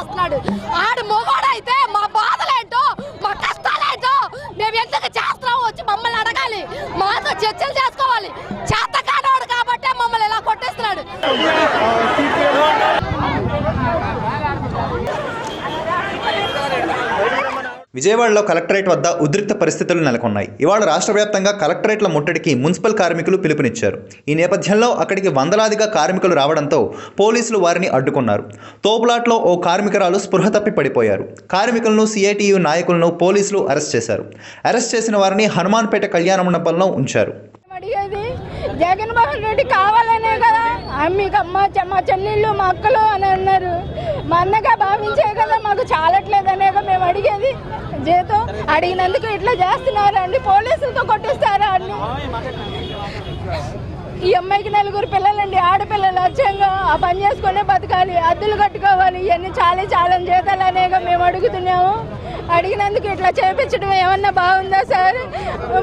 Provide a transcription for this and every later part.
చేస్తున్నాడు. ఆడు మొగోడైతే మా బాధలేంటో మా కష్టాలేంటో మేము ఎందుకు చేస్తున్నాం వచ్చి మమ్మల్ని అడగాలి. మాతో చర్చలు చేసుకోవాలి. విజయవాడలో కలెక్టరేట్ వద్ద ఉద్రిక్త పరిస్థితులు నెలకొన్నాయి. ఇవాళ రాష్ట్ర వ్యాప్తంగా కలెక్టరేట్ల ముట్టడికి మున్సిపల్ కార్మికులు పిలుపునిచ్చారు. ఈ నేపథ్యంలో అక్కడికి వందలాదిగా కార్మికులు రావడంతో పోలీసులు వారిని అడ్డుకున్నారు. తోపులాట్లో ఓ కార్మికురాలు స్పృహ తప్పి పడిపోయారు. కార్మికులను సిఐటియు నాయకులను పోలీసులు అరెస్ట్ చేశారు. అరెస్ట్ చేసిన వారిని హనుమాన్పేట కళ్యాణ మండపంలో ఉంచారు. జగన్మోహన్ రెడ్డి కావాలనే కదా. మీకు అమ్మ మా చెల్లెళ్ళు మా అక్కలు అని అన్నారు. మా అన్నగా భావించే కదా మాకు చాలట్లేదనేగా మేము అడిగేది. జీతం అడిగినందుకు ఇట్లా చేస్తున్నారా అండి పోలీసులతో కొట్టిస్తారా అండి. ఈ అమ్మాయికి నలుగురు పిల్లలండి ఆడపిల్లలు అచ్చంగా ఆ పని చేసుకునే బతకాలి అద్దులు కట్టుకోవాలి ఇవన్నీ చాలా చాలా జీతాలు అనేక మేము అడుగుతున్నాము. అడిగినందుకు ఇట్లా చేపించడం ఏమన్నా బాగుందా సార్?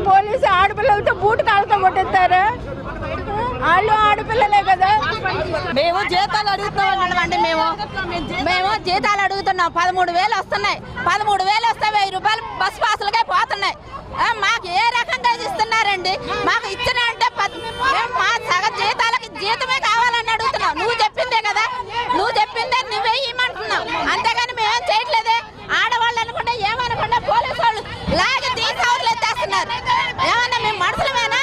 పోలీసు ఆడపిల్లలతో బూటు కాళ్ళతో కొట్టిస్తారా? వాళ్ళు ఆడపిల్లలే కదా. మేము జీతాలు అడుగుతామండి మేము. మేము జీతాలు అడుగుతున్నాం. పదమూడు వేలు వస్తున్నాయి. పదమూడు వేలు వస్తే వెయ్యి రూపాయలు బస్ పాసులకే పోతున్నాయి. మాకు ఏ రకంగా ఇస్తున్నారండి? మాకు ఇచ్చిన అంటే మా సగ జీతాలకి జీతమే కావాలని అడుగుతున్నాం. నువ్వు చెప్పిందే కదా. నువ్వు చెప్పిందే నువ్వే ఇమ్మంటున్నావు అంతేగాని మేమేం చేయట్లేదే? ఆడవాళ్ళు అనుకుంటే ఏమనుకుంటే పోలీసు వాళ్ళు లాగి తీసుకోవట్లేదు చేస్తున్నారు ఏమన్నా మేము మనుషులమేనా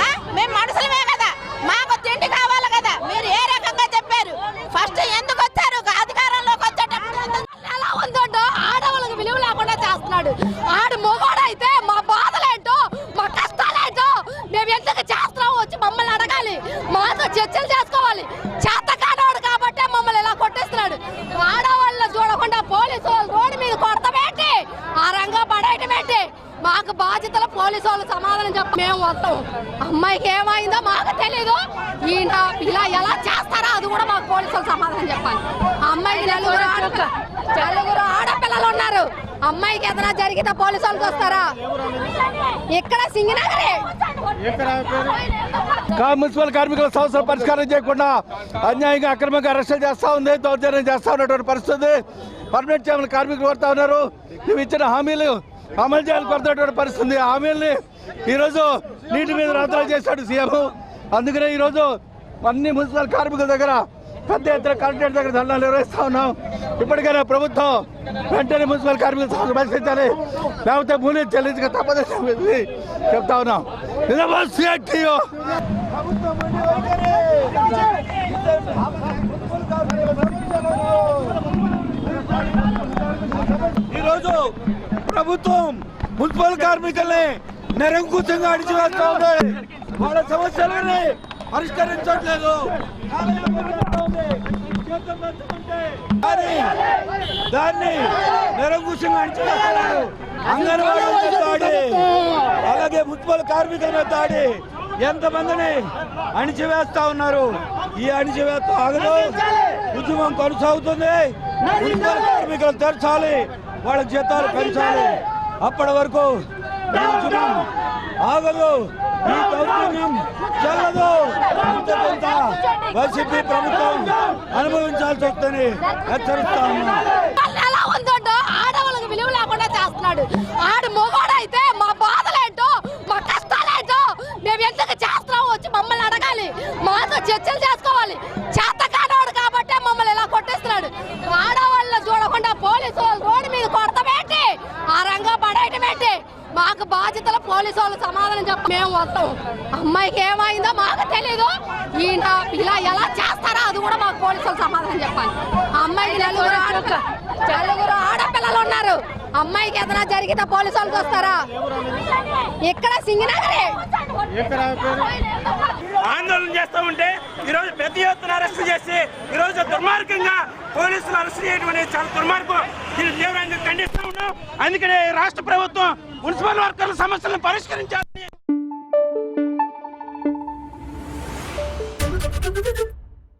ఆ? మేము మనుషులమే కదా మాకు తిండి కావాలి కదా మీరు ఏ రకంగా చెప్పారు ఫస్ట్ ఎందుకు వచ్చారు అధికారంలోకి వచ్చేటప్పుడు ఎందుకు- ఎలా ఉందంటో ఆడవాళ్ళకి విలువ లేకుండా చేస్తున్నాడు ఆడు మొగోడైతే మా బాధలేంటో మా కష్టాలేంటో మేము ఎందుకు చేస్తున్నాం వచ్చి మమ్మల్ని అడగాలి మాతో చర్చలు చేసుకోవాలి చేత కాడవాడు కాబట్టే మమ్మల్ని ఇలా కొట్టేస్తున్నాడు ఆడవాళ్ళని చూడకుండా పోలీసు వాళ్ళు రోడ్డు మీద కొడతామేంటి ఆ రంగా పడేయటమేంటి మాకు బాధ్యతలు పోలీసు వాళ్ళు సమాధానం చెప్ప మేము వస్తాం. అమ్మాయికి ఏమైందో మాకు తెలీదు. ఈయన ఇలా ఎలా చేస్తారో అది కూడా మాకు పోలీసు వాళ్ళు సమాధానం చెప్పాలి. అమ్మాయికి నలుగురు ఆడ నలుగురు ఆడపిల్లలు ఉన్నారు. అమ్మాయికి ఏదైనా జరిగితే పోలీసు వాళ్ళు వస్తారా? ఇక్కడ సింగనగరే. మున్సిపల్ కార్మికుల సమస్యలు పరిష్కారం చేయకుండా అన్యాయంగా అక్రమంగా అరెస్టులు చేస్తా ఉంది దౌర్జన్యం చేస్తా ఉన్నటువంటి పరిస్థితి. పర్మనెంట్ చేయమని కార్మికులు కోరుతా ఉన్నారు. నువ్వు ఇచ్చిన హామీలు అమలు చేయాలి కోరుతున్నటువంటి పరిస్థితి. ఉంది. హామీల్ని ఈరోజు నీటి మీద రాత్రాలు చేశాడు సీఎం. అందుకనే ఈరోజు అన్ని మున్సిపల్ కార్మికుల దగ్గర పెద్ద ఎత్తున కలెక్టరేట్ దగ్గర ధర్నాలు నిర్వహిస్తా ఉన్నాం. ఇప్పటికైనా ప్రభుత్వం వెంటనే మున్సిపల్ కార్మికుల సమస్యలు పరిశీలించాలి లేకపోతే మూలీ చెల్లించక తప్పదని చెప్తా ఉన్నాం. నిజామాబాద్ మున్సిపల్ కార్మికుల్ని నిరంకుశంగా అడిచివేస్తా ఉన్నారు వాళ్ళ సమస్యలని పరిష్కరించట్లేదు. కానీ దాన్ని నిరంకుశంగా అణిచివేస్తున్నారు అంగన్వాడీ దాడి అలాగే మున్సిపల్ కార్మికుల మీద దాడి ఎంతమందిని అణిచివేస్తా ఉన్నారు? ఈ అణిచివేత ఆగదు. ఉద్యమం కొనసాగుతుంది. మున్సిపల్ కార్మికులు తెరచాలి. వాళ్ళ జీతాలు పెంచాలి. అప్పటి వరకు ఈ ఆగదు. ఈ దౌర్జన్యం చెల్లదు. ఇంత కొంత వైసీపీ ప్రభుత్వం అనుభవించాల్సి వస్తుందని హెచ్చరిస్తా ఉన్నా ఆడవాళ్ళకి విలువ లేకుండా చేస్తున్నాడు. ఆడు మొగోడైతే మా బాధలేంటో మా కష్టాలేంటో మేము ఎందుకు చేస్తున్నాం వచ్చి మమ్మల్ని అడగాలి మాతో చర్చలు చేసుకోవాలి చేత కాడవాడు కాబట్టే మమ్మల్ని ఇలా కొట్టేస్తున్నాడు ఆడవాళ్ళని చూడకుండా పోలీసు వాళ్ళు రోడ్డు మీద కొడతామేంటి ఆ రంగా పడేయటమేంటి మాకు బాధ్యతలు పోలీసు వాళ్ళు సమాధానం చెప్ప మేము వస్తాం. అమ్మాయికి ఏమైందో మాకు తెలీదు. ఈయన ఇలా ఎలా చేస్తారో అది కూడా మాకు పోలీసు వాళ్ళు సమాధానం చెప్పాలి. ఆ అమ్మాయికి నలుగురు ఆడ నలుగురు ఆడపిల్లలు ఉన్నారు. అమ్మాయికి ఏదైనా జరిగితే పోలీసు వాళ్ళకి వస్తారా? ఇక్కడ సింగనగరే? ఆందోళన చేస్తూ ఉంటే ఈరోజు పెద్ద ఎత్తున అరెస్ట్ చేసి ఈరోజు దుర్మార్గంగా పోలీసులు అరెస్ట్ చేయడం అనేది చాలా దుర్మార్గం. దీన్ని తీవ్రంగా ఖండిస్తూ అందుకనే రాష్ట్ర ప్రభుత్వం మున్సిపల్ వర్కర్ల సమస్యలను పరిష్కరించాలి.